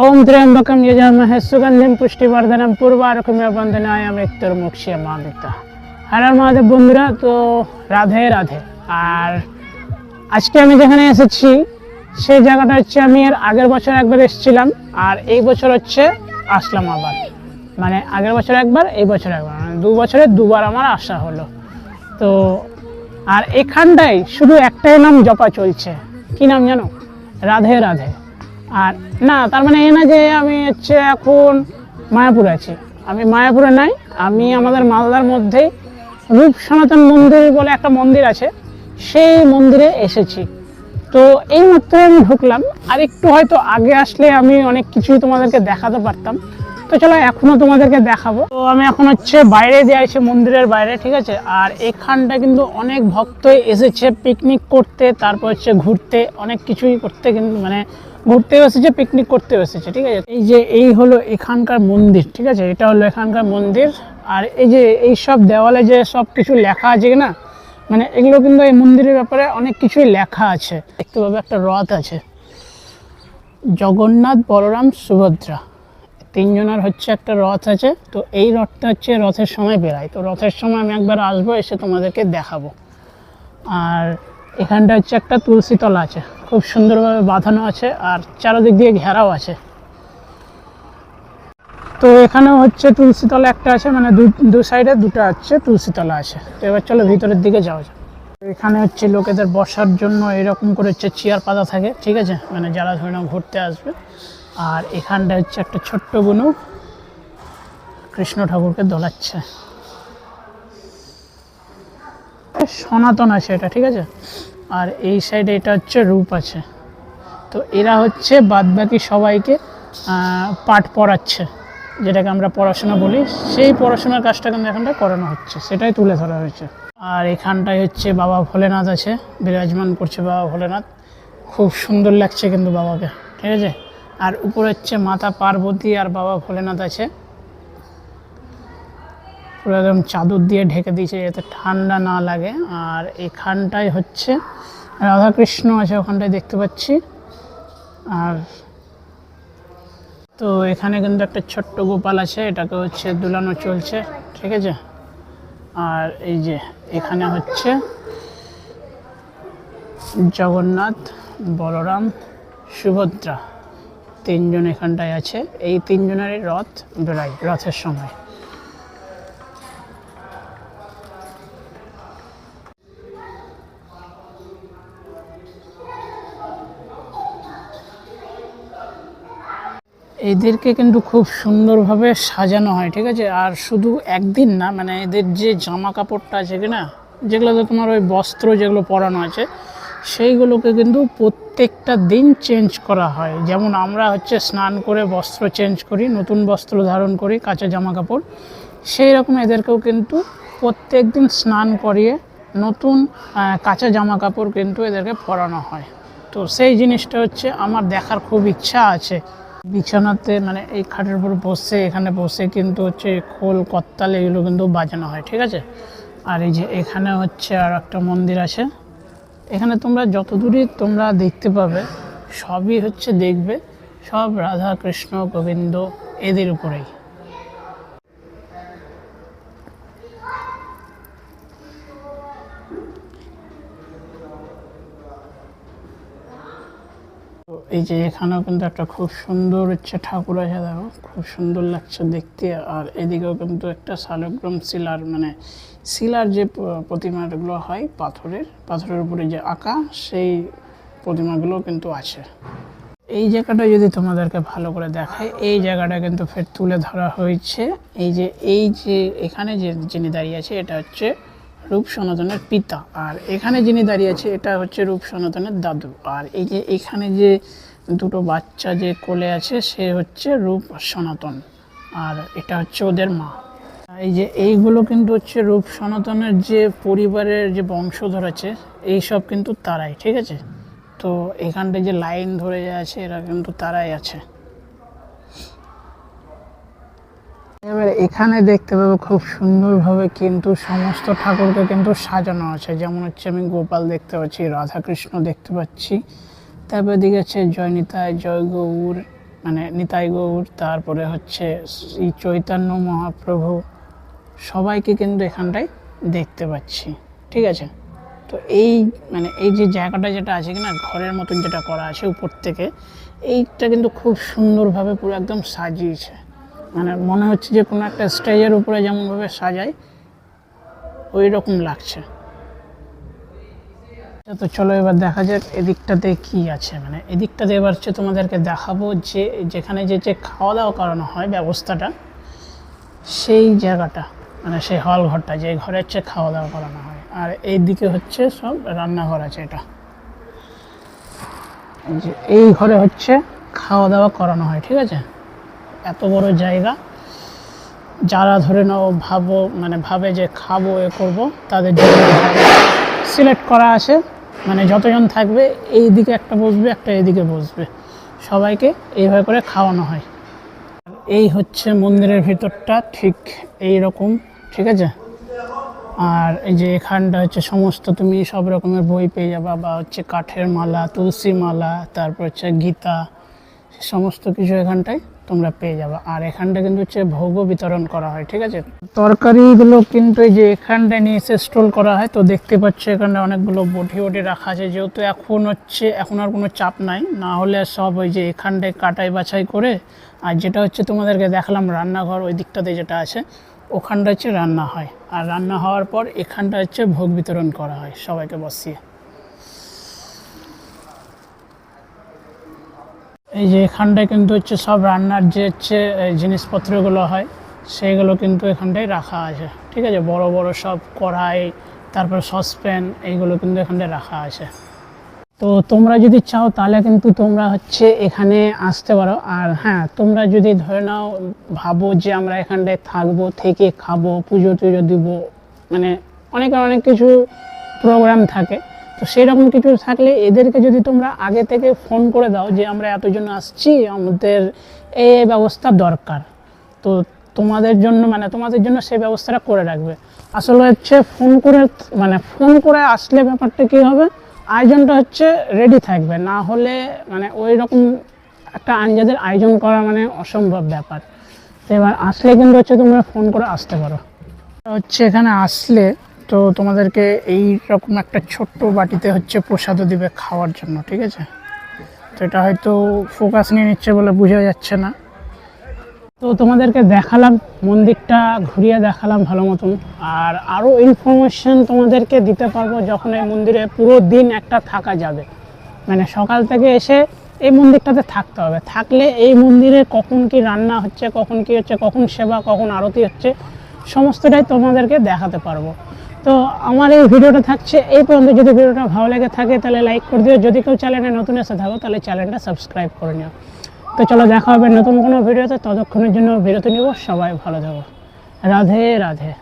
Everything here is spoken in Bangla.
ഓം ത്രയംബക്കം യജാമഹ സുഗന്ധിം পুষ্টিবর্ধনম পূর্বারকমে বন্দনায় মৃত্যুর্মুক্ষে মামৃতা হারার মাধব বন্ধুরা তো রাধে রাধে আর আজকে আমি যেখানে এসেছি, সেই জায়গাটা হচ্ছে আমি এর আগের বছর একবার এসেছিলাম, আর এই বছর হচ্ছে আসলাম আবার মানে আগের বছর একবার, এই বছর একবার। মানে দু বছরে দুবার আমার আসা হলো। তো আর এখানটায় শুধু একটাই নাম জপা চলছে। কি নাম জানো? রাধে রাধে। আর না, তার মানে এ না যে আমি হচ্ছে এখন মায়াপুরে আছি। আমি মায়াপুরে নাই, আমি আমাদের মালদার মধ্যেই রূপ সনাতন মন্দির বলে একটা মন্দির আছে, সেই মন্দিরে এসেছি। তো এই মাত্র আমি ঢুকলাম, আর একটু হয়তো আগে আসলে আমি অনেক কিছুই তোমাদেরকে দেখাতে পারতাম। তো চলো, এখনও তোমাদেরকে দেখাবো। তো আমি এখন হচ্ছে বাইরে দিয়ে আছি মন্দিরের বাইরে, ঠিক আছে? আর এখানটা কিন্তু অনেক ভক্ত এসেছে পিকনিক করতে, তারপর হচ্ছে ঘুরতে, অনেক কিছুই করতে কিন্তু মানে ঘুরতেও এসেছে পিকনিক করতেও এসেছে, ঠিক আছে? এই যে এই হলো এখানকার মন্দির, ঠিক আছে? এটা হলো এখানকার মন্দির। আর এই যে এই সব দেওয়ালে যে সব কিছু লেখা আছে না মানে এগুলো কিন্তু এই মন্দিরের ব্যাপারে অনেক কিছুই লেখা আছে। দেখতে পাবে একটা রথ আছে। জগন্নাথ বলরাম সুভদ্রা। তিনজনের হচ্ছে একটা রথ আছে। তো এই রথটা হচ্ছে রথের সময় বেরায়। তো রথের সময় আমি একবার আসব, এসে তোমাদেরকে দেখাবো। আর এখানটা হচ্ছে একটা তুলসী তলা আছে। খুব সুন্দরভাবে বাঁধানো আছে আর চারোদিক দিয়ে ঘেরাও আছে। তো এখানেও হচ্ছে তুলসী তলা একটা আছে মানে দু সাইডে দুটো আছে তুলসী তলা আছে। তো এবার চলো ভিতরের দিকে যাওয়া যাক। এখানে হচ্ছে লোকেদের বসার জন্য এরকম করে হচ্ছে চেয়ার পাতা থাকে, ঠিক আছে? মানে যারা ধরে নাও ঘুরতে আসবে। আর এখানটা হচ্ছে একটা ছোট্ট বুনু কৃষ্ণ ঠাকুরকে দোলাচ্ছে। সনাতন আছে এটা, ঠিক আছে? আর এই সাইডে এটা হচ্ছে রূপ আছে। তো এরা হচ্ছে বাদবাকি সবাইকে পাঠ পড়াচ্ছে, যেটাকে আমরা পড়াশোনা বলি। সেই পড়াশোনার কাজটা কিন্তু এখানটা করানো হচ্ছে, সেটাই তুলে ধরা হয়েছে। আর এখানটায় হচ্ছে বাবা ভোলেনাথ আছে, বিরাজমান করছে বাবা ভোলেনাথ। খুব সুন্দর লাগছে কিন্তু বাবাকে, ঠিক আছে? আর উপরে হচ্ছে মাতা পার্বতী আর বাবা ভোলেনাথ আছে। পুরো একদম চাদর দিয়ে ঢেকে দিয়েছে যাতে ঠান্ডা না লাগে। আর এখানটায় হচ্ছে রাধাকৃষ্ণ আছে ওখানটায় দেখতে পাচ্ছি। আর তো এখানে কিন্তু একটা ছোট্ট গোপাল আছে, এটাকে হচ্ছে দুলানো চলছে, ঠিক আছে? আর এই যে এখানে হচ্ছে জগন্নাথ, বলরাম, সুভদ্রা তিনজন এখানটায় আছে। এই তিনজনেরই রথ বেড়ায়, রথের সময়। এদেরকে কিন্তু খুব সুন্দরভাবে সাজানো হয়, ঠিক আছে? আর শুধু একদিন না মানে এদের যে জামা কাপড়টা আছে কি না, যেগুলোতে তোমার ওই বস্ত্র যেগুলো পরানো আছে, সেইগুলোকে কিন্তু প্রত্যেকটা দিন চেঞ্জ করা হয়। যেমন আমরা হচ্ছে স্নান করে বস্ত্র চেঞ্জ করি, নতুন বস্ত্র ধারণ করি, কাঁচা জামা কাপড় সেই রকম এদেরকেও কিন্তু প্রত্যেক দিন স্নান করিয়ে নতুন কাঁচা জামা কাপড় কিন্তু এদেরকে পরানো হয়। তো সেই জিনিসটা হচ্ছে আমার দেখার খুব ইচ্ছা আছে। বিছানাতে মানে এই খাটের উপর বসে, এখানে বসে কিন্তু হচ্ছে খোল, কত্তাল এগুলো কিন্তু বাজানো হয়, ঠিক আছে? আর এই যে এখানে হচ্ছে আর একটা মন্দির আছে। এখানে তোমরা যত দূরই তোমরা দেখতে পাবে, সবই হচ্ছে দেখবে, সব রাধা, কৃষ্ণ, গোবিন্দ এদের উপরেই। তো এই যে এখানেও কিন্তু একটা খুব সুন্দর হচ্ছে ঠাকুর আছে, দেখো। খুব সুন্দর লাগছে দেখতে। আর এদিকেও কিন্তু একটা শালগ্রাম শিলার মানে শিলার যে প্রতিমাগুলো হয় পাথরের পাথরের উপরে যে আঁকা, সেই প্রতিমাগুলো কিন্তু আছে। এই জায়গাটা যদি তোমাদেরকে ভালো করে দেখায় এই জায়গাটা কিন্তু ফের তুলে ধরা হয়েছে। এই যে এই যে এখানে যে, যিনি দাঁড়িয়ে আছে, এটা হচ্ছে রূপ সনাতনের পিতা। আর এখানে যিনি দাঁড়িয়ে আছে, এটা হচ্ছে রূপ সনাতনের দাদু। আর এই যে এখানে যে দুটো বাচ্চা যে কোলে আছে, সে হচ্ছে রূপ সনাতন। আর এটা হচ্ছে ওদের মা। এই যে এইগুলো কিন্তু হচ্ছে রূপ সনাতনের যে পরিবারের যে বংশধর আছে এইসব কিন্তু তারাই, ঠিক আছে? তো এখানটায় যে লাইন ধরে আছে, এরা কিন্তু তারাই আছে। এবার এখানে দেখতে পাবো খুব সুন্দরভাবে কিন্তু সমস্ত ঠাকুরকে কিন্তু সাজানো আছে। যেমন হচ্ছে আমি গোপাল দেখতে পাচ্ছি, রাধাকৃষ্ণ দেখতে পাচ্ছি, তারপর দিকে আছে জয়নিতায় জয় গৌর মানে নিতাই গৌর, তারপরে হচ্ছে শ্রী চৈতন্য মহাপ্রভু, সবাইকে কিন্তু এখানটায় দেখতে পাচ্ছি। ঠিক আছে? তো এই মানে এই যে জায়গাটা যেটা আছে কিনা, ঘরের মতন যেটা করা আছে উপর থেকে, এইটা কিন্তু খুব সুন্দরভাবে পুরো একদম সাজিয়েছে। মানে মনে হচ্ছে যে কোনো একটা স্টেজের উপরে যেমনভাবে সাজায় ওই রকম লাগছে তো চলো এবার দেখা যাক এদিকটাতে কি আছে। মানে এদিকটাতে এবার হচ্ছে তোমাদেরকে দেখাবো যে যেখানে যে যে খাওয়া দাওয়া করানো হয় ব্যবস্থাটা, সেই জায়গাটা মানে সেই হল ঘরটা যে ঘরে হচ্ছে খাওয়া দাওয়া করানো হয়। আর এই দিকে হচ্ছে সব রান্নাঘর আছে এটা। এই ঘরে হচ্ছে খাওয়া দাওয়া করানো হয়, ঠিক আছে? এত বড় জায়গা, যারা ধরে নাও ভাবো মানে ভাবে যে খাব, এ করব, তাদের জন্য সিলেক্ট করা আছে। মানে যতজন থাকবে এই দিকে একটা বসবে, একটা এদিকে বসবে। সবাইকে এইভাবে করে খাওয়ানো হয়। এই হচ্ছে মন্দিরের ভিতরটা, ঠিক এই রকম ঠিক আছে? আর এই যে এখানটা হচ্ছে সমস্ত, তুমি সব রকমের বই পেয়ে যাবা, বা হচ্ছে কাঠের মালা, তুলসী মালা, তারপর হচ্ছে গীতা সমস্ত কিছু এখানটায় তোমরা পেয়ে যাবে। আর এখানটা কিন্তু হচ্ছে ভোগ বিতরণ করা হয়, ঠিক আছে? তরকারিগুলো কিন্তু এই যে এখানটায় নিয়ে এসে স্টোল করা হয়, তো দেখতে পাচ্ছ এখানে অনেকগুলো বটি বটি রাখা আছে। যেহেতু এখন হচ্ছে, এখন আর কোনো চাপ নাই, না হলে সব ওই যে এখানটায় কাটাই বাছাই করে, আর যেটা হচ্ছে তোমাদেরকে দেখালাম রান্নাঘর ওই দিকটাতে যেটা আছে ওখানটা হচ্ছে রান্না হয়। আর রান্না হওয়ার পর এখানটা হচ্ছে ভোগ বিতরণ করা হয় সবাইকে বসিয়ে। এই যে এখানটায় কিন্তু হচ্ছে সব রান্নার যে হচ্ছে জিনিসপত্রগুলো হয়, সেইগুলো কিন্তু এখানটায় রাখা আছে। ঠিক আছে? বড় বড় সব কড়াই, তারপর সসপ্যান, এইগুলো কিন্তু এখানটায় রাখা আছে। তো তোমরা যদি চাও তাহলে কিন্তু তোমরা হচ্ছে এখানে আসতে পারো। আর হ্যাঁ তোমরা যদি ধরে নাও, ভাবো যে আমরা এখানটায় থাকব, থেকে খাব, পুজো টুজো দিব মানে অনেক অনেক কিছু প্রোগ্রাম থাকে। তো সেরকম কিছু থাকলে এদেরকে যদি তোমরা আগে থেকে ফোন করে দাও যে আমরা এতজন আসছি, আমাদের এই ব্যবস্থা দরকার। তো তোমাদের জন্য মানে তোমাদের জন্য সেই ব্যবস্থাটা করে রাখবে। আসলে হচ্ছে ফোন করে মানে ফোন করে আসলে ব্যাপারটা কী হবে? আয়োজনটা হচ্ছে রেডি থাকবে। না হলে মানে ওই রকম একটা আঞ্জাদের আয়োজন করা মানে অসম্ভব ব্যাপার। তো এবার আসলে কিন্তু হচ্ছে তোমরা ফোন করে আসতে পারো। হচ্ছে এখানে আসলে তো তোমাদেরকে এই রকম একটা ছোট্ট বাটিতে হচ্ছে প্রসাদও দিবে খাওয়ার জন্য, ঠিক আছে? তো এটা হয়তো ফোকাস নিয়ে নিচ্ছে বলে বোঝা যাচ্ছে না। তো তোমাদেরকে দেখালাম, মন্দিরটা ঘুরিয়ে দেখালাম ভালো মতন। আর আরও ইনফরমেশন তোমাদেরকে দিতে পারব যখন এই মন্দিরে পুরো দিন একটা থাকা যাবে। মানে সকাল থেকে এসে এই মন্দিরটাতে থাকতে হবে। থাকলে এই মন্দিরে কখন কি রান্না হচ্ছে, কখন কি হচ্ছে, কখন সেবা, কখন আরতি হচ্ছে, সমস্তটাই তোমাদেরকে দেখাতে পারব। তো আমার এই ভিডিওটা থাকছে এই পর্যন্ত। যদি ভিডিওটা ভালো লেগে থাকে, তাহলে লাইক করে দিও। যদি কেউ চ্যানেলে নতুন এসে থাকো, তাহলে চ্যানেলটা সাবস্ক্রাইব করে নিও। তো চলো, দেখা হবে নতুন কোনো ভিডিওতে। ততক্ষণের জন্য বিরতি নিব। সবাই ভালো থাকো। রাধে রাধে।